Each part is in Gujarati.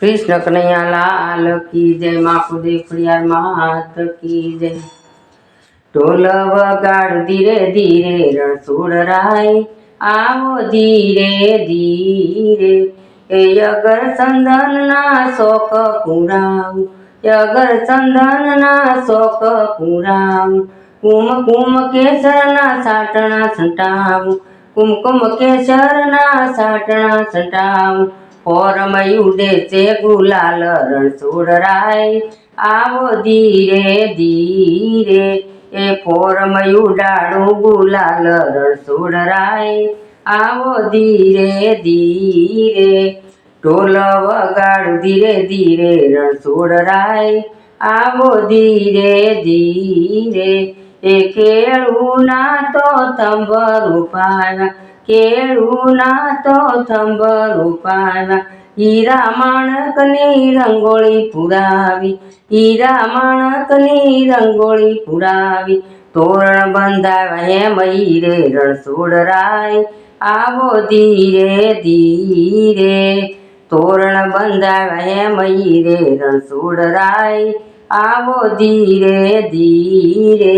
કૃષ્ણ કનૈયા લાલ કી જય માપુદે ફળિયાર માત કી જય. ઢોલ વગાડ ધીરે ધીરે રણછોડ રાય, આવો ધીરે ધીરે. એ અગર ચંદન ના શોક પુરાવ અગર ચંદન ના શોક પુરાવ. કુમ કુમ કેસર ના સાટણા સંટાવ કુમ કુમ કેસર ના સાટણા છંટાવ. પોરમ ઉડે છે ગુલાલ રણછોડ રાય આવો ધીરે ધીરે, એ પોરમ ઉડાડું ગુલાલ રણછોડ રાય આવો ધીરે ધીરે, ઢોલ વગાડ ધીરે ધીરે રણછોડ રાય આવો ધીરે ધીરે, એ કેળું ના તો તંબરું પાવ્યા કેળું ના તો તંબરું પાવ્યા હીરા માણકની રંગોળી પુરાવી હીરા માણકની રંગોળી પુરાવી. તોરણ બંધાવ્યા હે મયરે રણછોડ આવો ધીરે ધીરે. તોરણ બંધાવ્યા હે મયરે રણછોડ રાય આવો ધીરે ધીરે.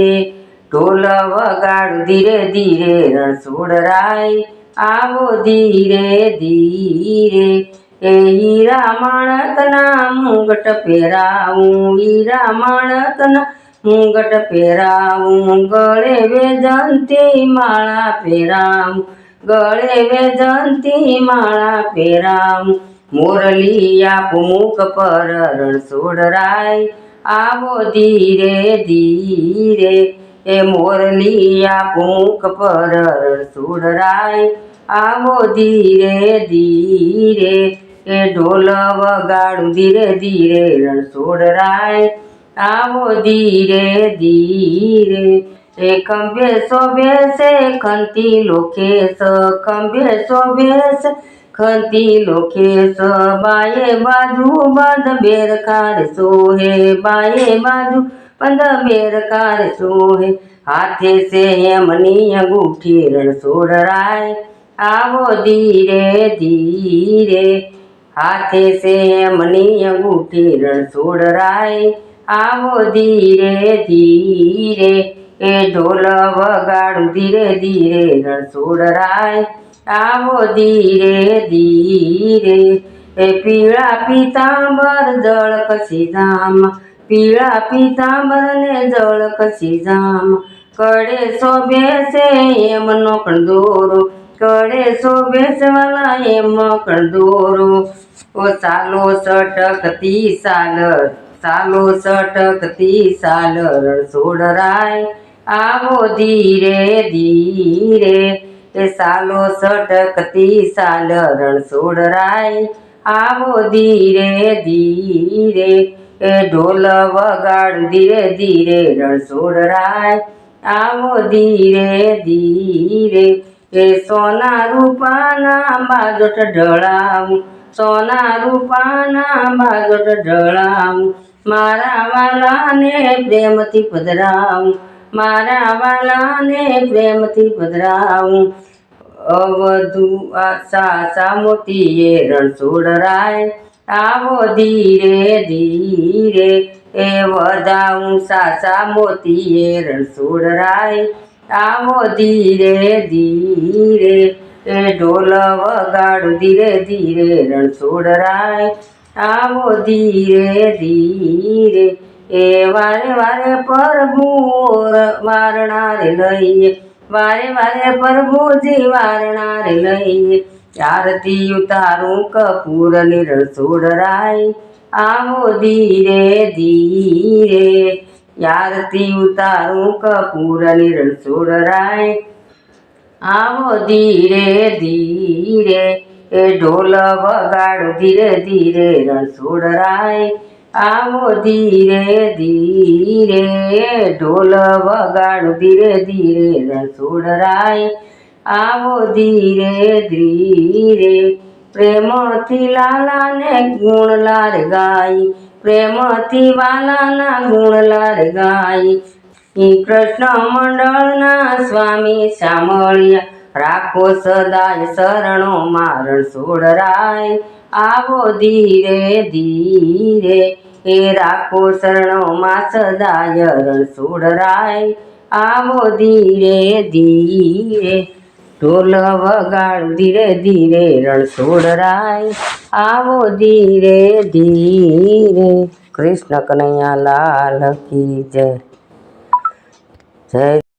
ઢોલ વગાડ ધીરે ધીરે, રણછોડ રાય આવો ધીરે ધીરે. એ હીરા માણકના મુંગટ પહેરાવું હીરા માણકના મુંગટ પહેરાવું. ગળે વેજંતી માળા પહેરાવું, ગળે વેજંતી માળા પહેરાવું. મોરલી આપું મુખ પર રણછોડ રાય, આવો ધીરે ધીરે. એ મોરલી આ પૂંખ પર સુડરાય. રાય આવો ધીરે ધીરે, એ ઢોલ વગાડું ધીરે ધીરે રણછોડ રાય આવો ધીરે ધીરે, એ ખંભે શોભે છે ખંતી લોકેશ, ખંભે શોભે છે ખંતી લોકેશ. બાયે બાજુ બંધ બેરકાર સોહે બાયે બાજુ બંધ બેરકાર સોહે. હાથે સે એમની અંગૂઠી રણછોડ રાય આવો ધીરે ધીરે. હાથે સે એમની અંગૂઠી રણછોડ રાય આવો ધીરે ધીરે. એ ઢોલ વગાડું ધીરે ધીરે રણછોડ રાય આવો ધીરે ધીરે. એ પીળા પીતાંબર જળ કસી જામ પીળા પીતાંબરને જળ કસી જામ. કડે શોભે છે એમનો કંદોરો કડે શોભે છે વાલા એમ કંદોરો ઓ ચાલો સટકતી સાલ, ચાલો સટકતી સાલ, રણછોડ રાય. આવો ધીરે ધીરે. એ સાલો સટકતી સાલ, રણછોડ રાય. આવો ધીરે ધીરે. એ ઢોલ વગાડ ધીરે ધીરે રણછોડ રાય. આવો ધીરે ધીરે એ સોના રૂપાના બાજોટ ઢળાવું. સોના રૂપાના બાજોટ ઢળાવું. મારા વાલાને પ્રેમથી પધરાવું. મારા વાલાને પ્રેમથી પધરાવું. અવધુ આશા સા મોતીએ રણછોડ રાય. આવો ધીરે ધીરે, એ વધાઉં સાસા મોતીએ રણછોડ રાય આવો ધીરે ધીરે, એ ઢોલ વગાડું ધીરે ધીરે રણછોડ રાય આવો ધીરે ધીરે, એ વારે વારે પ્રભુ વારણારે લઈએ. વારે વારે પ્રભુજી વારણારે લઈએ. આરતી ઉતારું કપૂર રણછોડ રાય. આવો ધીરે ધીરે. આરતી ઉતારું કપૂર રણછોડ રાય. આવો ધીરે ધીરે. એ ઢોલ વગાડો ધીરે ધીરે રણછોડ રાય. આવો ધીરે ધીરે. ઢોલ વગાડો ધીરે ધીરે રણછોડ રાય. આવો ધીરે ધીરે. પ્રેમથી લાલાને ગુણ લાર ગાઈ. પ્રેમથી વાલાના ગુણ લાર ગાઈ. શ્રી કૃષ્ણ મંડળના સ્વામી સાંભળ્યા. રાખો સદાય શરણો, મારણ સોડરાય આવો ધીરે ધીરે. એ રાખો શરણોમાં સદાય રણછોડરાય આવો ધીરે ધીરે. ઢોલ વગાડ ધીરે ધીરે રણછોડરાય આવો ધીરે ધીરે કૃષ્ણ કનૈયા લાલ કી જય. જય